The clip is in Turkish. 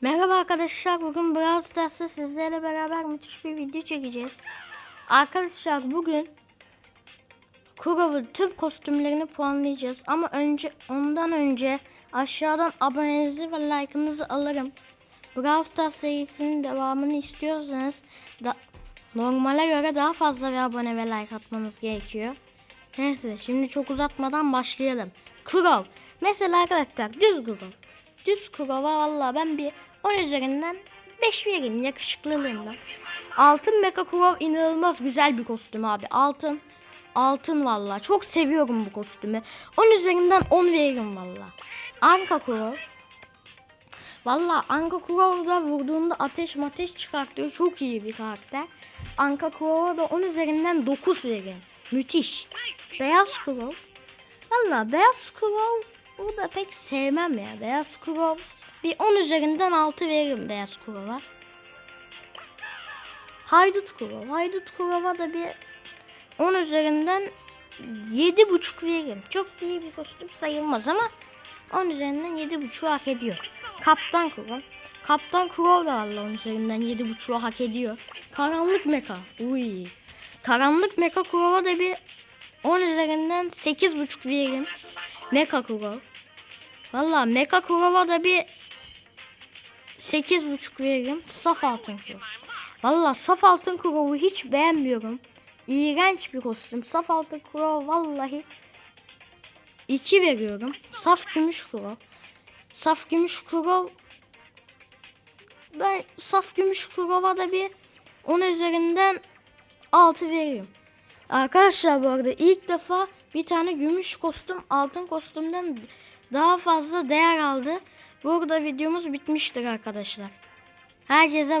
Merhaba arkadaşlar. Bugün Brawl Stars'ta sizlerle beraber müthiş bir video çekeceğiz. Arkadaşlar bugün Kurov'un tüm kostümlerini puanlayacağız. Ama önce ondan önce aşağıdan abonenizi ve like'ınızı alırım. Brawl Stars serisinin devamını istiyorsanız da normale göre daha fazla bir abone ve like atmanız gerekiyor. Neyse şimdi çok uzatmadan başlayalım. Kurov. Mesela arkadaşlar düz kurov. Düz kurova valla ben bir 10 üzerinden 5 veririm yakışıklılığından. Altın Mecha Kurov inanılmaz güzel bir kostüm abi. Altın. Altın valla. Çok seviyorum bu kostümü. 10 üzerinden 10 veririm valla. Anka Kurov. Valla Anka Kurov da vurduğunda ateş mateş çıkartıyor. Çok iyi bir karakter. Anka Kurov'a da 10 üzerinden 9 veririm. Müthiş. Beyaz Kurov. Valla Beyaz Kurov bu da pek sevmem ya. Beyaz Kurov bir 10 üzerinden 6 veririm Beyaz Kurov'a. Haydut Kurov. Haydut Kurov'a da bir 10 üzerinden 7,5 veririm. Çok iyi bir kostüm sayılmaz ama 10 üzerinden 7,5 hak ediyor. Kaptan Kurov. Kaptan Kurov da valla 10 üzerinden 7,5 hak ediyor. Karanlık Meka. Uy. Karanlık Meka Kurov'a da bir 10 üzerinden 8,5 veririm. Meka Kurov. Valla Meka Kurov'a da bir 8,5 veririm. Saf altın kurov. Valla saf altın kurovu hiç beğenmiyorum. İğrenç bir kostüm. Saf altın kurov vallahi 2 veriyorum. Saf gümüş kurov. Saf gümüş kurov ben saf gümüş kurova da bir 10 üzerinden 6 veririm. Arkadaşlar bu arada ilk defa bir tane gümüş kostüm altın kostümden daha fazla değer aldı. Burada videomuz bitmiştir arkadaşlar. Herkese bay-